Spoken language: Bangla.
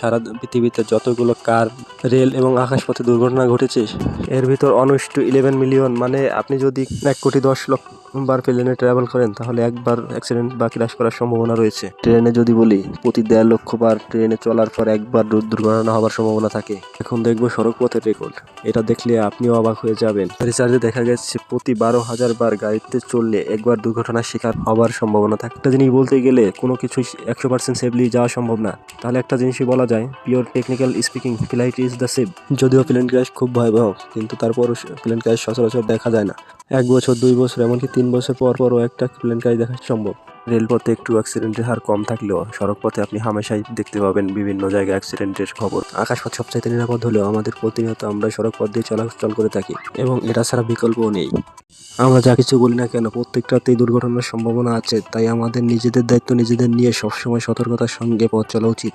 সারা পৃথিবীতে যতগুলো কার, রেল এবং আকাশপথে দুর্ঘটনা ঘটেছে, এর ভিতর অনস ইলেভেন মিলিয়ন মানে আপনি যদি এক কোটি দশ লক্ষ বার প্লেনে ট্রাভেল করেন, তাহলে একবার অ্যাক্সিডেন্ট বা ক্রাশ করার সম্ভাবনা রয়েছে। ট্রেনে যদি বলি, প্রতি দেড় লক্ষ বার ট্রেনে চলার পর একবার দুর্ঘটনা হওয়ার সম্ভাবনা থাকে। এখন দেখব সড়ক পথের রেকর্ড এটা দেখলে আপনিও অবাক হয়ে যাবেন। রিসার্চে দেখা গেছে, প্রতি বারো হাজার বার গাড়িতে চললে একবার দুর্ঘটনার শিকার হওয়ার সম্ভাবনা থাকে। একটা জিনিস বলতে গেলে, কোনো কিছুই একশো পার্সেন্ট সেফলি যাওয়া সম্ভব না। তাহলে একটা জিনিসই বলা যায় pure technical speaking flight is the safe যদিও প্লেন ক্র্যাশ খুব ভয়াবহ, কিন্তু তারপরও প্লেন ক্র্যাশ সচরাচর দেখা যায় না। এক বছর, দুই বছর, এমনকি তিন বছর পর পরও একটা প্লেন ক্র্যাশ দেখা সম্ভব। রেলপথে একটু অ্যাক্সিডেন্টের হার কম থাকলেও সড়ক পথে আপনি হামেশাই দেখতে পাবেন বিভিন্ন জায়গায় অ্যাক্সিডেন্টের খবর। আকাশপথ সবচাইতে নিরাপদ হলেও আমাদের প্রতিনিয়ত আমরা সড়ক পথ দিয়ে চলাচল করে থাকি এবং এটা ছাড়া বিকল্পও নেই। আমরা যা কিছু বলি না কেন, প্রত্যেকটাতেই দুর্ঘটনার সম্ভাবনা আছে, তাই আমাদের নিজেদের দায়িত্ব নিজেদের নিয়ে সবসময় সতর্কতার সঙ্গে পথ চলা উচিত।